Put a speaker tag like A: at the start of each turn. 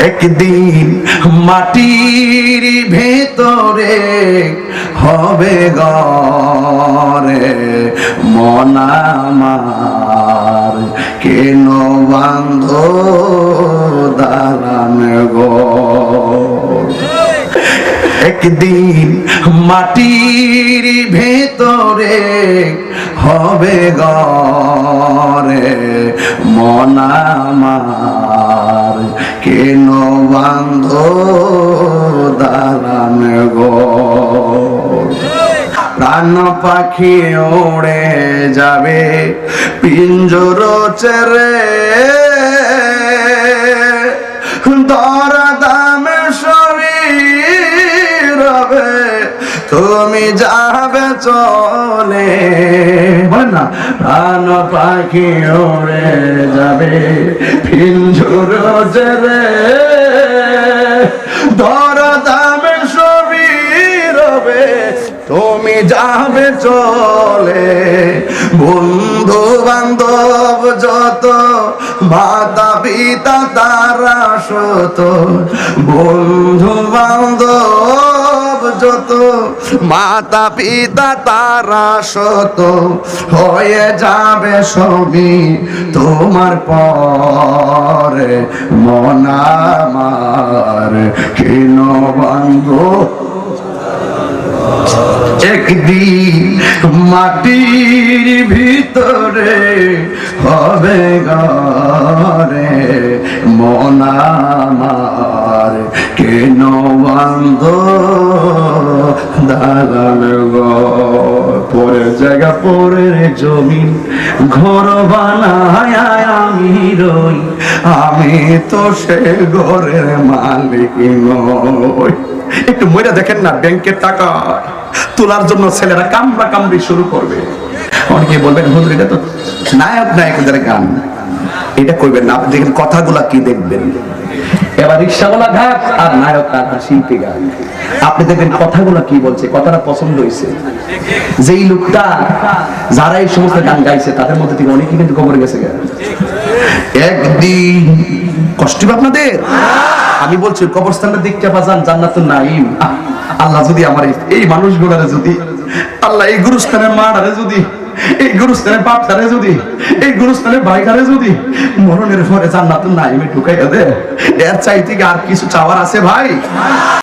A: একদিন মাটির ভেতরে হবে গরে মনামার কেন বান্ধ দালান গো? একদিন মাটির ভেতরে হবে গরে মনামার কেন বান্ধ দালান গো? প্রাণ পাখি ওড়ে যাবে পিঞ্জর চেরে তুমি যাবে চলে। বলেন না। প্রাণ পাখি ওড়ে যাবে, পিঞ্জর দামে শরীর রবে, তুমি যাবে চলে। বন্ধু বান্ধব যত, মাতা পিতা তারা শত বন্ধু বান্ধব যত মাতা পিতা তারা শত হয়ে যাবে সবই তোমার পরে। মনামার কেন বান্ধব একদিন মাটির ভিতরে হবে গরে মনামার কেন বান্ধ? দালান পরের জায়গা, পরের জমিন, ঘর বানায় আমি রই। আমি তো সে ঘরের মালিক নই। একটু মইরা দেখেন না ব্যাংকের টাকা। তোলার জন্য ছেলেরা কামড়া কামড়ি শুরু করবে। অনেকে বলবেন, হুজুর, এটা তো নায়ক নায়কদের গান। এটা করবেন না দেখেন কথাগুলা কি দেখবেন। এবার রিক্সাওয়ালা ঘাট আর নায়ক আর শিল্পী গান। আপনি দেখবেন কথাগুলা কি বলছে, কথাটা পছন্দ হয়েছে যেই লোকটা, যারা এই সমস্ত গান গাইছে, তাদের মধ্যে থেকে অনেকে কিন্তু কবরে গেছে। একদিন, কষ্ট আপনাদের? আমি বলছি কবরস্থানের দিকটা বাজান, জান্নাতুন নাইম আল্লাহ যদি আমার এই- মানুষগুলারে যদি আল্লাহ এই গুরুস্থানের মাটারে যদি এই গুরুস্থানের বাপটারে যদি, এই গুরুস্থানের ছাড়ে যদি, মরণের পরে জান্নাতুন নাইমে ঢুকাইয়া দে। এর চাইতে আর কিছু চাওয়ার আছে ভাই?